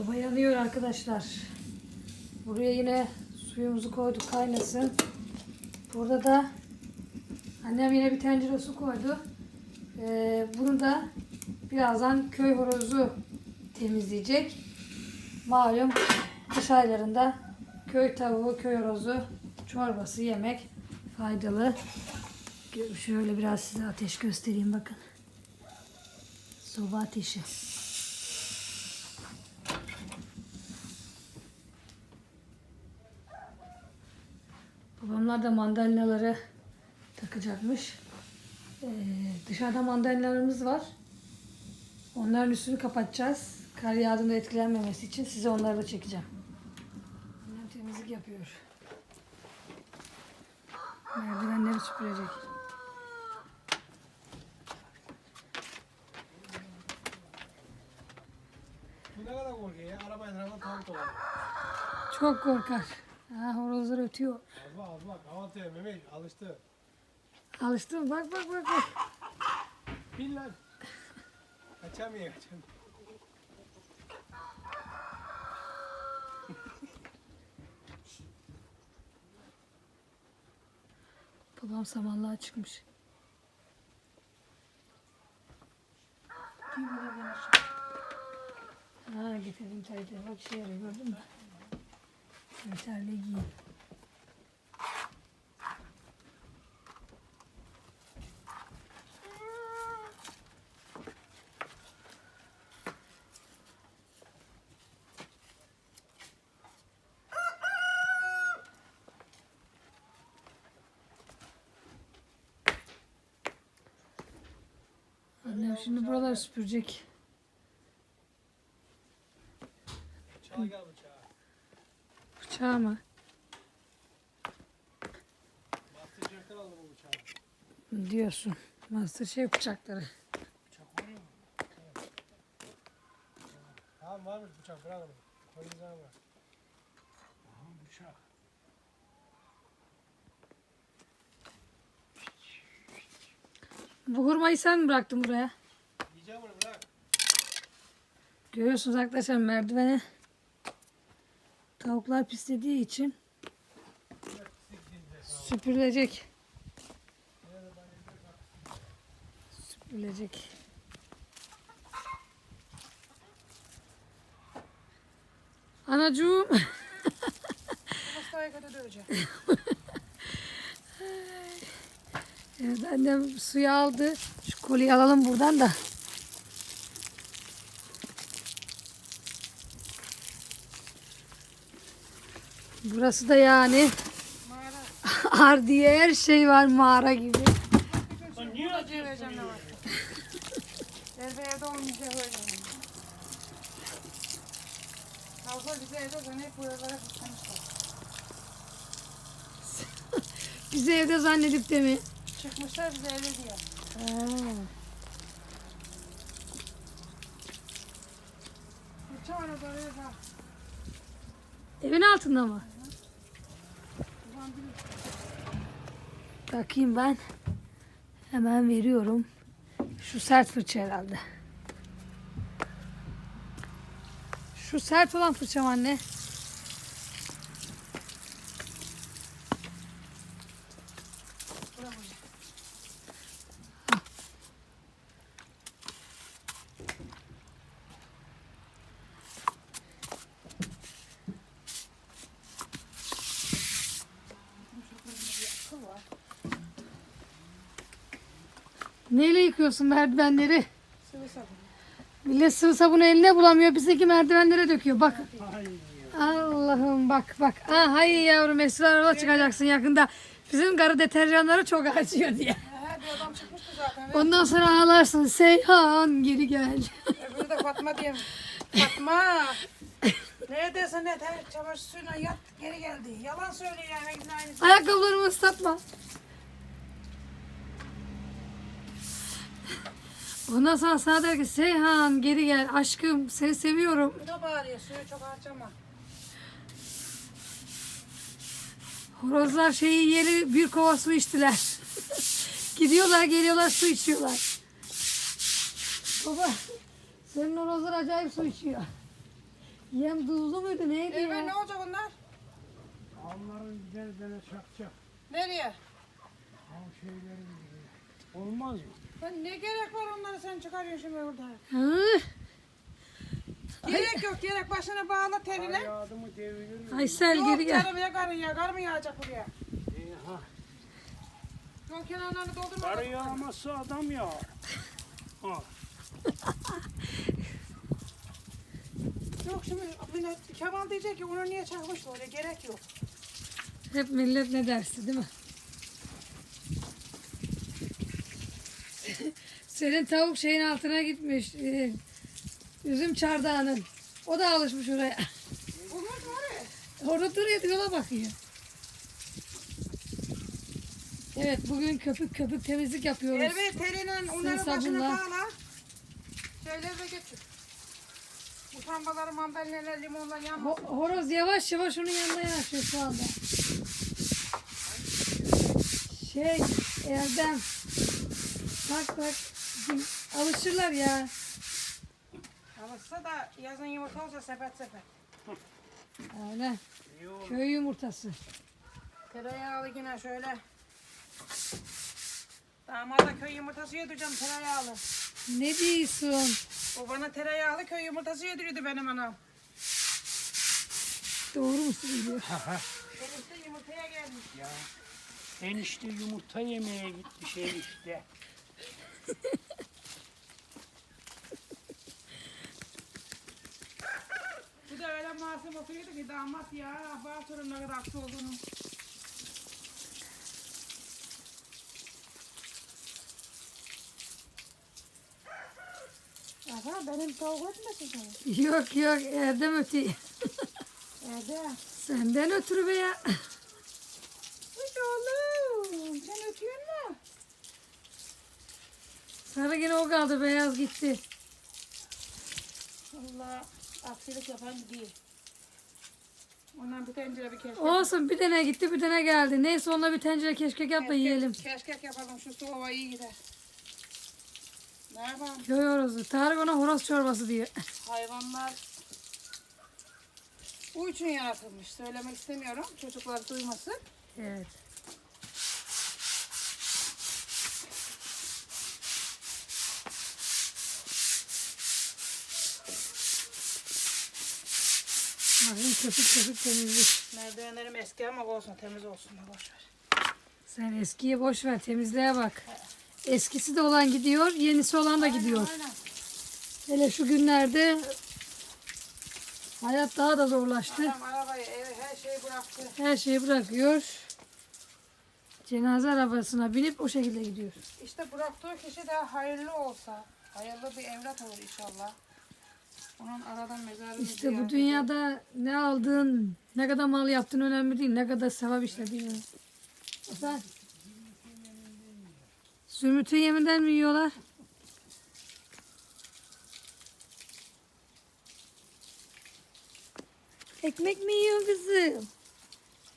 Soba yanıyor arkadaşlar. Buraya yine suyumuzu koyduk kaynasın. Burada da annem yine bir tencere su koydu. Ee, bunu da birazdan köy horozu temizleyecek. Malum kış aylarında köy tavuğu, köy horozu çorbası yemek faydalı. Şöyle biraz size ateş göstereyim bakın. Soba ateşi. Babamlar da mandalinaları takacakmış. Ee, dışarıda mandalinalarımız var. Onların üstünü kapatacağız. Kar yağdığında etkilenmemesi için size onları da çekeceğim. Annem temizlik yapıyor. Merdivenleri süpürecek. Bu ne kadar korkuyor ya? Arabayla araba tavuk. Çok korkar. Ha, horozlar ötüyor. Az bak az bak. Avatıyor Mehmet alıştı. Alıştım. Bak bak bak. bak. Bil lan. Kaçamıyor kaçamıyor. Babam samanlığa çıkmış. Ha getirdim terliği. Bak işe yarıyor gördün mü? Şöyle terliği giyin. Annem şimdi buraları süpürecek. Bıçağı gel bıçağı. Bıçağı mı? Bastıracaklar aldı bu bıçağı. Diyorsun. Masterchef bıçakları. Bıçak var mı? Tamam varmış bıçak bırak onu. Koyuncağı bırak. Aha bıçak. Bu hurmayı sen mi bıraktın buraya? Yiyeceğim onu bırak. Görüyorsunuz arkadaşlar merdivene tavuklar pislediği için süpürülecek. Süpürülecek. Anacığım. Hastaya kadar döveceğim. Evet annem suyu aldı. Şu kolyeyi alalım buradan da. Burası da yani Mağara. ardiye her şey var mağara gibi. niye Hocaya vereceğim ne var? Evde evde olmayacak öyle. Kalfa bize evde hep buralara kıskanmışlar. Bizi evde zannedip de mi? Çıkmışlar bize evde diyor. Bak. Evin altında mı? Ulan bir Bakayım ben. Hemen veriyorum. Şu sert fırça herhalde. Şu sert olan fırçam anne. bura Neyle yıkıyorsun merdivenleri? Sıvı sabun. Millet sıvı sabunu eline bulamıyor. Bizdeki merdivenlere döküyor. Bak. Allah'ım bak bak. Ah hay yavrum Esra yola çıkacaksın yakında. Bizim karı deterjanları çok acıyor diye. Adam çıkmıştı zaten. Ondan sonra ağlarsın. Seyhan geri gel. Öbürü de Fatma diyeyim. Fatma. Neredeyse ne ter çamaşır suyuna yat geri geldi. Yalan söylüyor yani aynısı. Ayakkabılarımı ıslatma. Ondan sonra sana der ki Seyhan geri gel aşkım seni seviyorum. Bu da bağırıyor suyu çok harcama. Horozlar şeyi yeri bir kova su içtiler. Gidiyorlar geliyorlar su içiyorlar. Baba senin horozlar acayip su içiyor. Yem tuzlu muydu neydi Evet ya? ne olacak onlar? Onların üzerine çakacak. Nereye? Ama şeyleri gibi. Olmaz mı? Ben ne gerek var onları sen çıkarıyorsun şimdi burada? Hı? Gerek yok gerek başına bağla teline. Kar yağdı mı devirir mi? Aysel Yok geri gel. canım ya karın ya kar mı yağacak buraya? İyi, ha. Yol kenarlarını doldurma. Kar yağmazsa adam yağar. Ha. Yok şimdi millet Kemal diyecek ki onu niye çakmıştı oraya gerek yok. Hep millet ne dersi değil mi? Senin tavuk şeyin altına gitmiş. e, üzüm çardağının. O da alışmış oraya. Mu oraya? Orada duruyor yola bakıyor. Evet bugün köpük köpük temizlik yapıyoruz. Elbet teline onları sabunla. başına bağla. Şeyleri de götür. Bu tambaları mandalinalar limonla yanmasın. Ho- horoz yavaş yavaş onun yanına yanaşıyor şu anda. Şey Erdem. Bak bak. Bizim Alışırlar ya. Alışsa da yazın yumurta olsa sepet sepet. Aynen. Köy yumurtası. Tereyağlı yine şöyle. Damada köy yumurtası yedireceğim tereyağlı. Ne diyorsun? O bana tereyağlı köy yumurtası yediriyordu benim anam. Doğru mu söylüyor? Enişte yumurtaya gelmiş. Ya. Enişte yumurta yemeye gitmiş enişte. Bu da öyle masum oturuyordu ki damat ya. Bah torun ne kadar haklı olduğunu. Aha benim tavuk etmesin sana. Yok yok Erdem öte. Erde. Senden ötürü be ya. Uy oğlum sen ötüyorsun mu? Sarı yine o kaldı beyaz gitti. Allah aksilik yapan değil. Ondan bir tencere bir keşkek. Olsun bir tane gitti bir tane geldi. Neyse onunla bir tencere keşkek yap da yiyelim. Keşkek yapalım şu soğuğa iyi gider. Ne yapalım? Köy horozu. Tarık ona horoz çorbası diyor. Hayvanlar bu için yaratılmış. Söylemek istemiyorum. Çocuklar duymasın. Evet. Bakın köpük köpük temizlik. Merdivenlerim eski ama olsun temiz olsun. Boş ver. Sen eskiye boş ver temizliğe bak. Eskisi de olan gidiyor, yenisi olan da gidiyor. Aynen. Hele şu günlerde hayat daha da zorlaştı. Adam arabayı, evi, her şeyi bıraktı. Her şeyi bırakıyor. Cenaze arabasına binip o şekilde gidiyor. İşte bıraktığı kişi de hayırlı olsa, hayırlı bir evlat olur inşallah. Onun aradan mezarını İşte bu dünyada ne aldığın, ne kadar mal yaptığın önemli değil. Ne kadar sevap işlediğin önemli. Sen Zümrüt'ün yeminden mi yiyorlar? Ekmek mi yiyorsun kızım?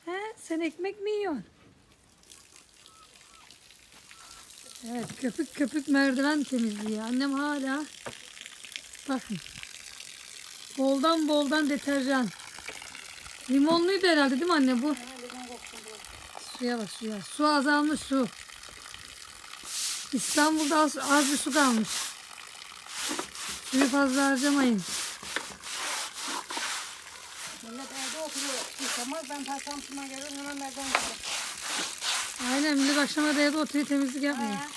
He? Sen ekmek mi yiyorsun? Evet köpük köpük merdiven temizliği. Annem hala bakın boldan boldan deterjan. Limonluydu herhalde değil mi anne bu? Suya bak suya. Su azalmış su. İstanbul'da az, az bir su kalmış. Suyu fazla harcamayın. Millet evde oturuyor. Yıkamaz ben Samsun'a gelirim hemen gidiyor. Aynen millet akşama da evde oturuyor temizlik yapmıyor. Ha.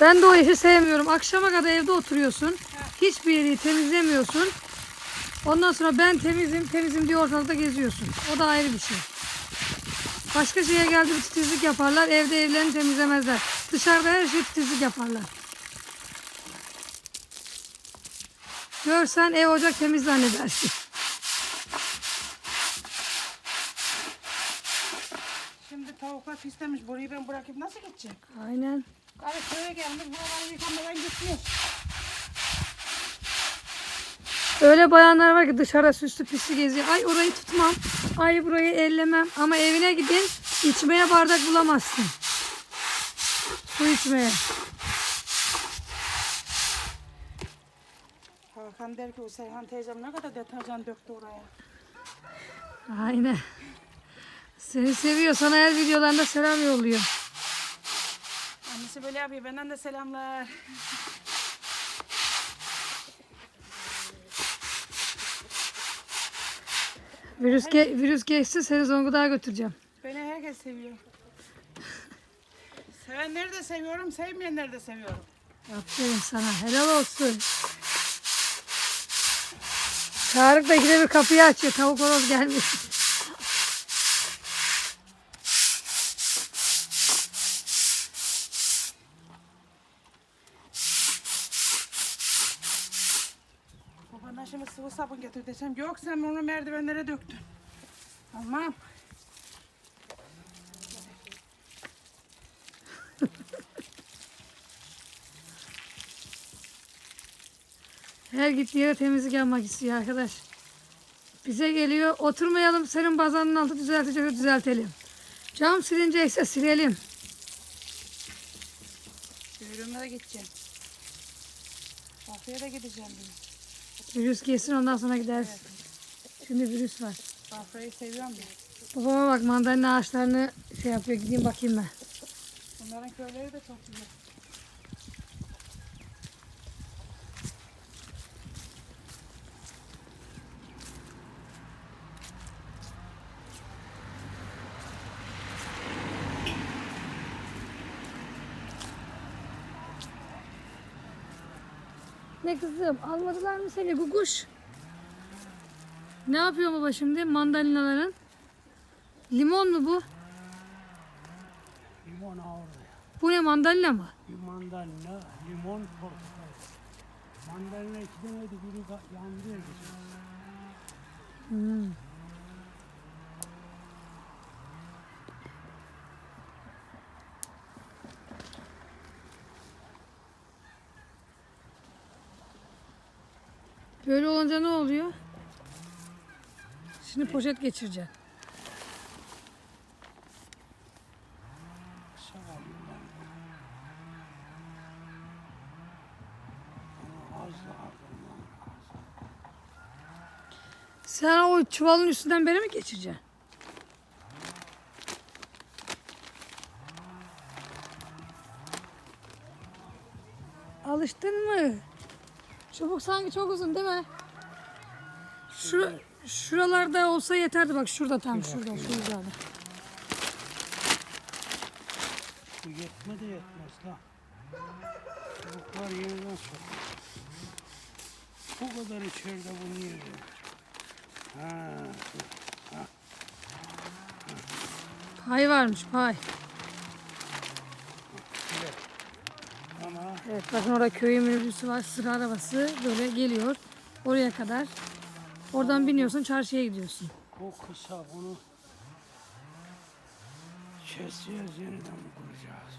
Ben de o işi sevmiyorum. Akşama kadar evde oturuyorsun. Hiçbir yeri temizlemiyorsun. Ondan sonra ben temizim, temizim diye ortalıkta geziyorsun. O da ayrı bir şey. Başka şeye geldi bir titizlik yaparlar. Evde evlerini temizlemezler. Dışarıda her şey titizlik yaparlar. Görsen ev ocak temiz zannedersin. Şimdi tavuklar pislemiş. Burayı ben bırakıp nasıl gideceğim? Aynen. Karı köye gelmiş buraları yıkamadan gitmiyor. Öyle bayanlar var ki dışarıda süslü püslü geziyor. Ay orayı tutmam. Ay burayı ellemem. Ama evine gidin içmeye bardak bulamazsın. Su içmeye. Hakan der ki o Serhan teyzem ne kadar deterjan döktü oraya. Aynen. Seni seviyor. Sana her videolarında selam yolluyor. Annesi böyle yapıyor. Benden de selamlar. Virüs, ge- virüs geçse seni Zonguldak'a götüreceğim. Beni herkes seviyor. Sevenleri de seviyorum, sevmeyenleri de seviyorum. Aferin sana. Helal olsun. Tarık da ikide bir kapıyı açıyor. Tavuk horoz gelmiş. Babana şimdi sıvı sabun getir desem yok sen onu merdivenlere döktün. Almam. Her gittiği yere temizlik yapmak istiyor arkadaş. Bize geliyor. Oturmayalım. Senin bazanın altı düzeltecek düzeltelim. Cam silinecekse silelim. Yürüme de gideceğim. Bafra'ya da gideceğim benim. Virüs geçsin ondan sonra gideriz. Şimdi virüs var. Bafra'yı seviyorum ya. Babama bak mandalina ağaçlarını şey yapıyor. Gideyim bakayım ben. Bunların köyleri de çok güzel. Ne kızım almadılar mı seni guguş? Ne yapıyor baba şimdi mandalinaların? Limon mu bu? Limon ağırdı. Bu ne mandalina mı? Bir mandalina, limon, portakal. Mandalina iki taneydi, biri yandı. Hmm. Böyle olunca ne oluyor? Şimdi poşet geçireceğim. Sen o çuvalın üstünden beri mi geçireceksin? Alıştın mı? Çubuk sanki çok uzun değil mi? Şu şuralarda olsa yeterdi bak şurada tam şurada şurada. Bu yetme de yetmez lan. Çubuklar yeniden sok. Bu kadar içeride bu niye? Ha, Pay varmış pay. Ama Evet bakın orada köy minibüsü var sıra arabası böyle geliyor oraya kadar. Oradan biniyorsun çarşıya gidiyorsun. bu kısa bunu keseceğiz yeniden kuracağız?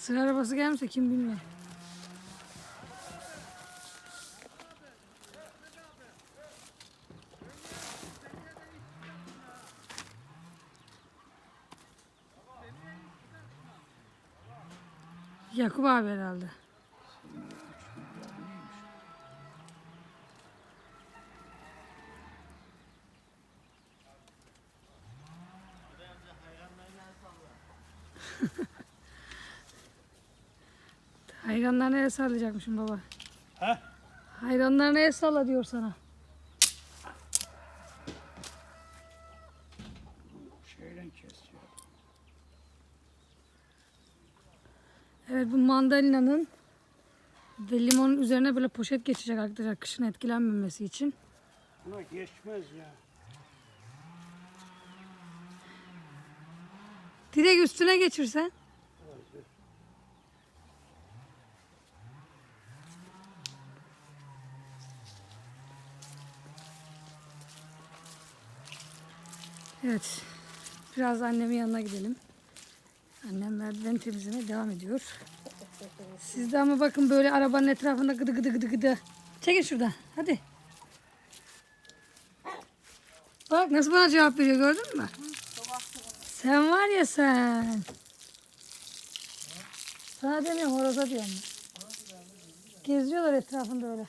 Sıra arabası gelmişse kim bilmiyor. Yakup abi herhalde. Hayranlarına el sallayacakmışım baba. He? Hayranlarına el salla diyor sana. Şeyden kesiyor. Evet bu mandalinanın ve limonun üzerine böyle poşet geçecek arkadaşlar kışın etkilenmemesi için. Buna geçmez ya. Direkt üstüne geçirsen. Evet. Biraz annemin yanına gidelim. Annem merdiven temizlemeye devam ediyor. Siz de ama bakın böyle arabanın etrafında gıdı gıdı gıdı gıdı. Çekin şuradan. Hadi. Bak nasıl bana cevap veriyor gördün mü? Sen var ya sen. Sana demiyorum horoza diyorum. Geziyorlar etrafında öyle.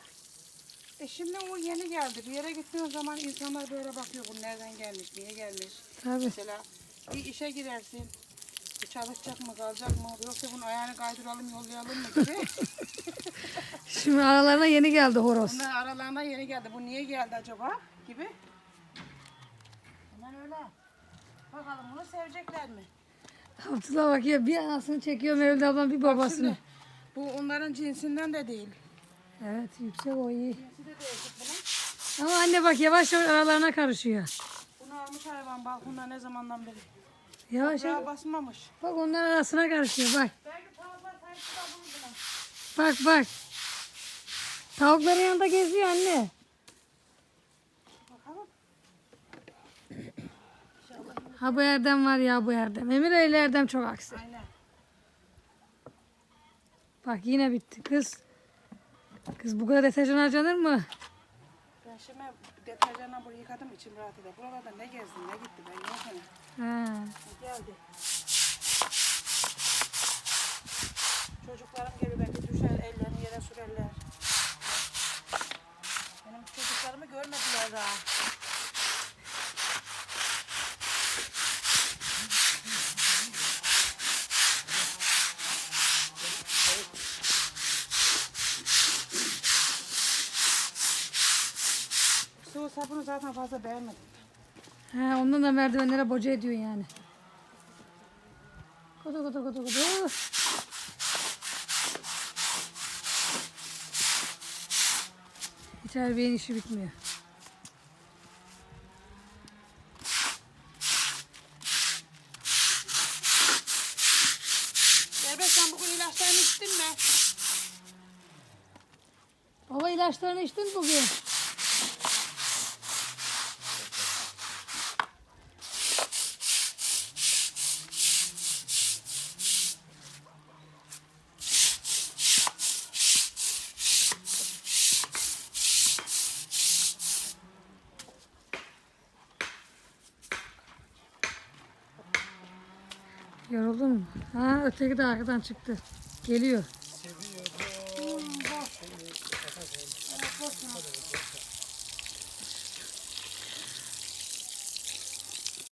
E şimdi o yeni geldi. Bir yere gittiğin zaman insanlar böyle bakıyor. Bu nereden gelmiş, niye gelmiş? Tabii. Mesela bir işe girersin. Çalışacak mı, kalacak mı? Yoksa bunun ayağını kaydıralım, yollayalım mı gibi. Şimdi aralarına yeni geldi horoz. Bunlar aralarında yeni geldi. Bu niye geldi acaba? Gibi. Hemen öyle. Bakalım bunu sevecekler mi? Abdullah bakıyor bir anasını çekiyor Mevlüt ablam bir babasını. Şimdi bu onların cinsinden de değil. Evet yüksek o iyi. Cinsi de değişik bunun. Ama anne bak yavaş yavaş aralarına karışıyor. Bunu almış hayvan balkonda ne zamandan beri. Yavaş Daha yavaş. basmamış. Bak onların arasına karışıyor bak. Belki tavuklar. Bak bak. Tavukların yanında geziyor anne. Bakalım. Ha bu Erdem var ya bu Erdem. Emir ile Erdem çok aksi. Aynen. Bak yine bitti kız. Kız bu kadar deterjan harcanır mı? Ben şimdi deterjanla burayı yıkadım içim rahat eder. Buralarda ne gezdi ne gitti ben yok hani. Ha. Geldi. Çocuklarım gibi belki düşer ellerini yere sürerler. Benim çocuklarımı görmediler daha. Su sabunu zaten fazla beğenmedim. Ha, ondan da merdivenlere boca ediyor yani. Kodu kodu kodu kodu. Hiç Erbiye'nin işi bitmiyor. Gerbe sen bugün ilaçlarını içtin mi? Baba ilaçlarını içtin bugün? Yoruldun mu? Ha öteki de arkadan çıktı. Geliyor.